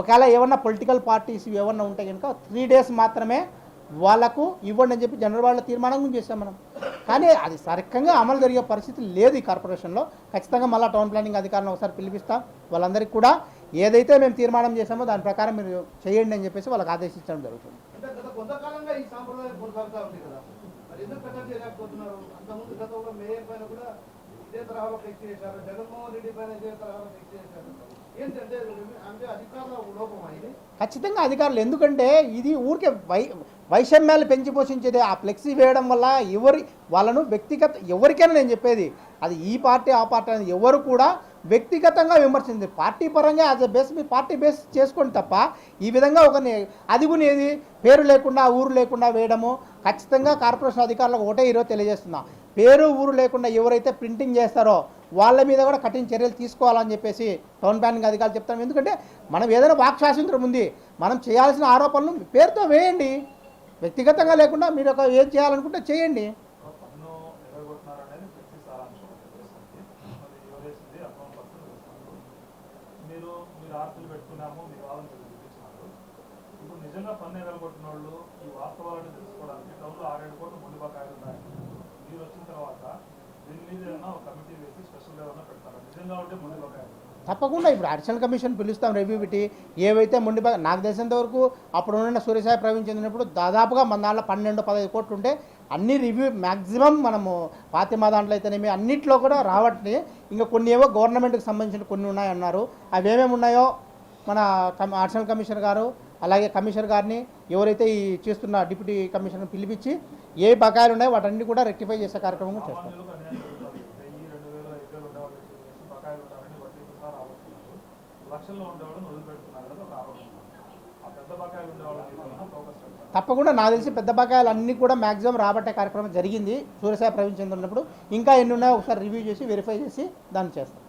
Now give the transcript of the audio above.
ఒకవేళ ఏమన్నా political parties ఏమన్నా ఉంటే కనుక త్రీ డేస్ మాత్రమే వాళ్ళకు ఇవ్వండి అని చెప్పి జనరల్ వాళ్ళ తీర్మానం చేసాం మనం. కానీ అది సరిగ్గా అమలు జరిగే పరిస్థితి లేదు ఈ కార్పొరేషన్లో ఖచ్చితంగా మళ్ళీ టౌన్ ప్లానింగ్ అధికారులను ఒకసారి పిలిపిస్తాం. వాళ్ళందరికీ కూడా ఏదైతే మేము తీర్మానం చేసామో దాని ప్రకారం మీరు చేయండి అని చెప్పేసి వాళ్ళకి ఆదేశించడం జరుగుతుంది. గత ఈ ఇదే తరహాలో చేశారు. జగన్మోహన్ రెడ్డి పైన ఇదే తరహాలో చేశారు. ఏంటంటే అంటే అధికారుల ఇది ఖచ్చితంగా అధికారులు. ఎందుకంటే ఇది ఊరికే వై వైషమ్యాలు పెంచి పోషించేది. ఆ ఫ్లెక్సీ వేయడం వల్ల ఎవరి వాళ్ళను వ్యక్తిగత ఎవరికైనా నేను చెప్పేది అది ఈ పార్టీ ఆ పార్టీ అనేది ఎవరు కూడా వ్యక్తిగతంగా విమర్శించింది. పార్టీ పరంగా యాజ్ అ బేస్ మీ పార్టీ బేస్ చేసుకోండి తప్ప ఈ విధంగా ఒక అదిగునేది పేరు లేకుండా ఊరు లేకుండా వేయడము ఖచ్చితంగా కార్పొరేషన్ అధికారులకు ఒకటే ఈరోజు తెలియజేస్తున్నాం. పేరు ఊరు లేకుండా ఎవరైతే ప్రింటింగ్ చేస్తారో వాళ్ళ మీద కూడా కఠిన చర్యలు తీసుకోవాలని చెప్పేసి టౌన్ ప్లానింగ్ అధికారులు చెప్తాం ఎందుకంటే మనం ఏదైనా వాక్ స్వాతంత్రం ఉంది మనం చేయాల్సిన ఆరోపణలు పేరుతో వేయండి. వ్యక్తిగతంగా లేకుండా మీరు ఒక ఏం చేయాలనుకుంటే చేయండి. మీరు మీరు పెట్టుకున్నాము మీ వాదన ఇప్పుడు నిజంగా పన్ను ఎగరగొట్టిన వాళ్ళు ఈ వాస్తవాలను తెలుసుకోవడానికి టౌన్లో ఆరేడు కోట్లు మొండి బకాయిలు ఉన్నాయి మీరు వచ్చిన తర్వాత దీని మీద ఏదైనా ఒక కమిటీ వేసి స్పెషల్ ఏదైనా పెడతారా నిజంగా ఉంటే మొండి బకాయిలు తప్పకుండా ఇప్పుడు అడిషనల్ కమిషన్ పిలుస్తాం రివ్యూ పెట్టి. ఏవైతే ముండి నాకు తెలిసినంత వరకు అప్పుడు ఉన్న సూర్యసాయి ప్రవీణ్ చెందినప్పుడు దాదాపుగా మన దాంట్లో పన్నెండు పదహైదు కోట్లు ఉంటే అన్ని రివ్యూ మ్యాక్సిమం మనము ఫాతిమా దాంట్లో అయితేనేమి అన్నిట్లో కూడా రావట్ని ఇంకా కొన్ని ఏవో గవర్నమెంట్కి సంబంధించిన కొన్ని ఉన్నాయన్నారు. అవి ఏమేమి ఉన్నాయో మన అడిషనల్ కమిషనర్ గారు అలాగే కమిషనర్ గారిని ఎవరైతే ఈ చేస్తున్న డిప్యూటీ కమిషనర్ పిలిపించి ఏ బకాయిలు ఉన్నాయో వాటన్ని కూడా రెక్టిఫై చేసే కార్యక్రమం చేస్తాం. తప్పకుండా నాకు తెలిసి పెద్ద బకాయిలు అన్నీ కూడా మాక్సిమం రాబట్టే కార్యక్రమం జరిగింది. సూర్యసాయి ప్రవీణ్ చంద్ర ఉన్నప్పుడు ఇంకా ఎన్ని ఉన్నాయో ఒకసారి రివ్యూ చేసి వెరిఫై చేసి దాన్ని చేస్తాం.